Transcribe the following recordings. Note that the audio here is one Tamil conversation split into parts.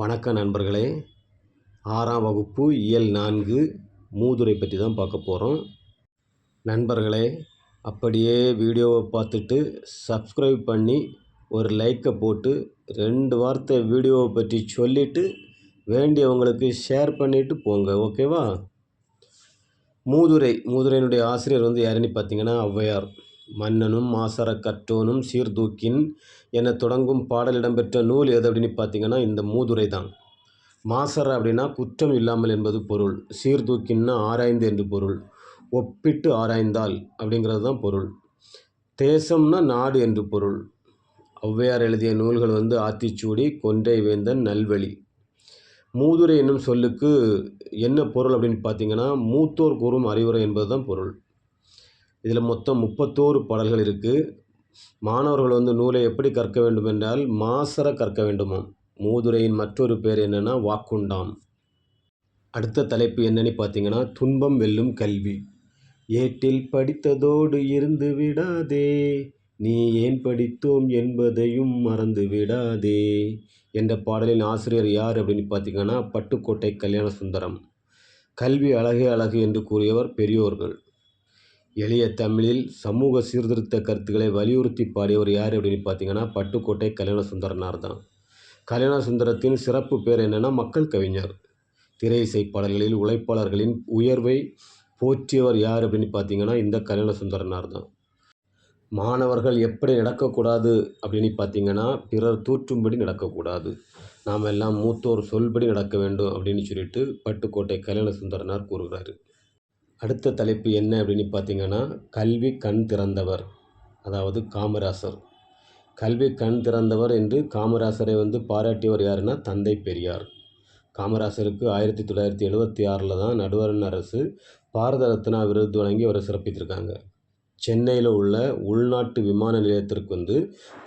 வணக்கம் நண்பர்களே. ஆறாம் வகுப்பு இயல் நான்கு மூதுரை பற்றி தான் பார்க்க போகிறோம் நண்பர்களே அப்படியே வீடியோவை பார்த்துட்டு சப்ஸ்கிரைப் பண்ணி ஒரு லைக்கை போட்டு ரெண்டு வார்த்தை வீடியோவை பற்றி சொல்லிவிட்டு வேண்டியவங்களுக்கு ஷேர் பண்ணிவிட்டு போங்க ஓகேவா மூதுரை மூதுரையினுடைய ஆசிரியர் வந்து யாருன்னு பார்த்தீங்கன்னா ஔவையார். மன்னனும் மாசற கற்றோனும் சீர்தூக்கின் என தொடங்கும் பாடல் இடம்பெற்ற நூல் எது அப்படின்னு பார்த்தீங்கன்னா இந்த மூதுரை தான். மாசற அப்படின்னா குற்றம் இல்லாமல் என்பது பொருள் சீர்தூக்கின்னா ஆராய்ந்து என்று பொருள் ஒப்பிட்டு ஆராய்ந்தால் அப்படிங்கிறது தான் பொருள். தேசம்னா நாடு என்று பொருள். ஔவையார் எழுதிய நூல்கள் வந்து ஆத்திச்சூடி கொன்றை வேந்தன் நல்வழி. மூதுரை என்னும் சொல்லுக்கு என்ன பொருள் அப்படின்னு பார்த்தீங்கன்னா மூத்தோர் கூறும் அறிவுரை என்பது தான் பொருள். இதில் மொத்தம் முப்பத்தோரு பாடல்கள் இருக்குது மாணவர்கள் வந்து நூலை எப்படி கற்க வேண்டும் என்றால் மாசர கற்க வேண்டுமாம். மூதுரையின் மற்றொரு பேர் என்னென்னா வாக்குண்டாம். அடுத்த தலைப்பு என்னன்னு பார்த்தீங்கன்னா துன்பம் வெல்லும் கல்வி. ஏட்டில் படித்ததோடு இருந்து விடாதே நீ ஏன் படித்தோம் என்பதையும் மறந்து விடாதே என்ற பாடலின் ஆசிரியர் யார் அப்படின்னு பார்த்தீங்கன்னா பட்டுக்கோட்டை கல்யாண சுந்தரம் கல்வி அழகே அழகு என்று கூறியவர் பெரியோர்கள். எளிய தமிழில் சமூக சீர்திருத்த கருத்துக்களை வலியுறுத்தி பாடியவர் யார் அப்படின்னு பார்த்தீங்கன்னா பட்டுக்கோட்டை கல்யாண சுந்தரனார் தான். கல்யாண சுந்தரத்தின் சிறப்பு பேர் என்னென்னா மக்கள் கவிஞர். திரை இசை பாடல்களில் உழைப்பாளர்களின் உயர்வை போற்றியவர் யார் அப்படின்னு பார்த்தீங்கன்னா இந்த கல்யாண சுந்தரனார் தான். மாணவர்கள் எப்படி நடக்கக்கூடாது அப்படின்னு பார்த்தீங்கன்னா பிறர் தூற்றும்படி நடக்கக்கூடாது. நாம் எல்லாம் மூத்தோர் சொல்படி நடக்க வேண்டும் அப்படின்னு சொல்லிட்டு பட்டுக்கோட்டை கல்யாண சுந்தரனார் கூறுகிறார். அடுத்த தலைப்பு என்ன அப்படின்னு பார்த்தீங்கன்னா கல்வி கண் திறந்தவர் அதாவது காமராசர். கல்வி கண் திறந்தவர் என்று காமராசரை வந்து பாராட்டியவர் யாருன்னா தந்தை பெரியார். காமராசருக்கு ஆயிரத்தி தொள்ளாயிரத்தி எழுபத்தி ஆறில் தான் நடுவரன் அரசு பாரத ரத்னா விருது வழங்கி அவரை சிறப்பித்திருக்காங்க. சென்னையில் உள்ள உள்நாட்டு விமான நிலையத்திற்கு வந்து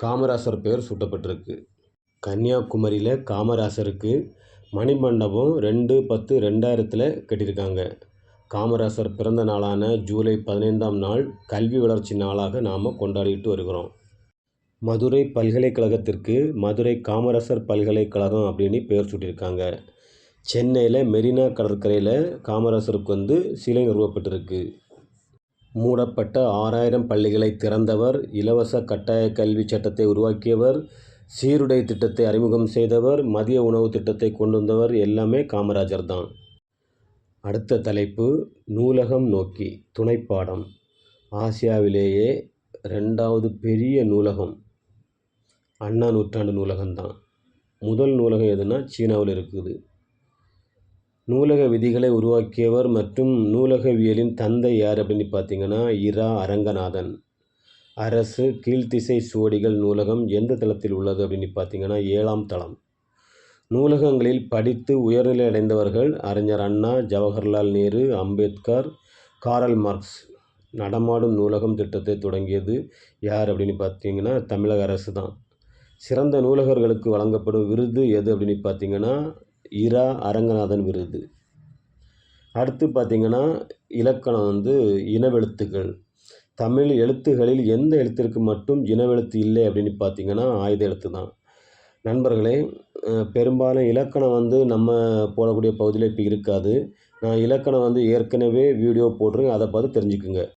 காமராசர் பெயர் சூட்டப்பட்டிருக்கு. கன்னியாகுமரியில் காமராசருக்கு மணிமண்டபம் ரெண்டு பத்து ரெண்டாயிரத்தில் கட்டியிருக்காங்க. காமராசர் பிறந்த நாளான ஜூலை பதினைந்தாம் நாள் கல்வி வளர்ச்சி நாளாக நாம் கொண்டாடிட்டு வருகிறோம். மதுரை பல்கலைக்கழகத்திற்கு மதுரை காமராசர் பல்கலைக்கழகம் அப்படின்னு பெயர் சூட்டியிருக்காங்க. சென்னையில் மெரினா கடற்கரையில் காமராசருக்கு வந்து சிலை நிறுவப்பட்டிருக்கு. மூடப்பட்ட ஆறாயிரம் பள்ளிகளை திறந்தவர் இலவச கட்டாய கல்வி சட்டத்தை உருவாக்கியவர் சீருடை திட்டத்தை அறிமுகம் செய்தவர் மதிய உணவு திட்டத்தை கொண்டு வந்தவர் எல்லாமே காமராஜர் தான். அடுத்த தலைப்பு நூலகம் நோக்கி துணைப்பாடம். ஆசியாவிலேயே ரெண்டாவது பெரிய நூலகம். அண்ணா நூற்றாண்டு நூலகம்தான். முதல் நூலகம் எதுனா சீனாவில் இருக்குது. நூலக விதிகளை உருவாக்கியவர் மற்றும் நூலகவியலின் தந்தை யார் அப்படின்னு பார்த்தீங்கன்னா இரா அரங்கநாதன். அரசு கீழ்த்திசை சுவடிகள் நூலகம் எந்த தளத்தில் உள்ளது அப்படின்னு பார்த்தீங்கன்னா ஏழாம் தளம். நூலகங்களில் படித்து உயர்நிலை அடைந்தவர்கள் அறிஞர் அண்ணா ஜவஹர்லால் நேரு அம்பேத்கர் காரல் மார்க்ஸ். நடமாடும் நூலகம் திட்டத்தை தொடங்கியது யார் அப்படின்னு பார்த்தீங்கன்னா தமிழக அரசு தான். சிறந்த நூலகர்களுக்கு வழங்கப்படும் விருது எது அப்படின்னு பார்த்தீங்கன்னா இரா அரங்கநாதன் விருது. அடுத்து பார்த்திங்கன்னா இலக்கணம் வந்து இனவெழுத்துக்கள் தமிழ் எழுத்துகளில் எந்த எழுத்திற்கு மட்டும் இனவெழுத்து இல்லை அப்படின்னு பார்த்தீங்கன்னா ஆயுத எழுத்து தான். நண்பர்களே பெரும்பாலும் இலக்கணம் வந்து நம்ம போடக்கூடிய பகுதியில் இப்போ இருக்காது. நான் இலக்கணம் வந்து ஏற்கனவே வீடியோ போட்டிருக்கேன். அதை பார்த்து தெரிஞ்சுக்குங்க.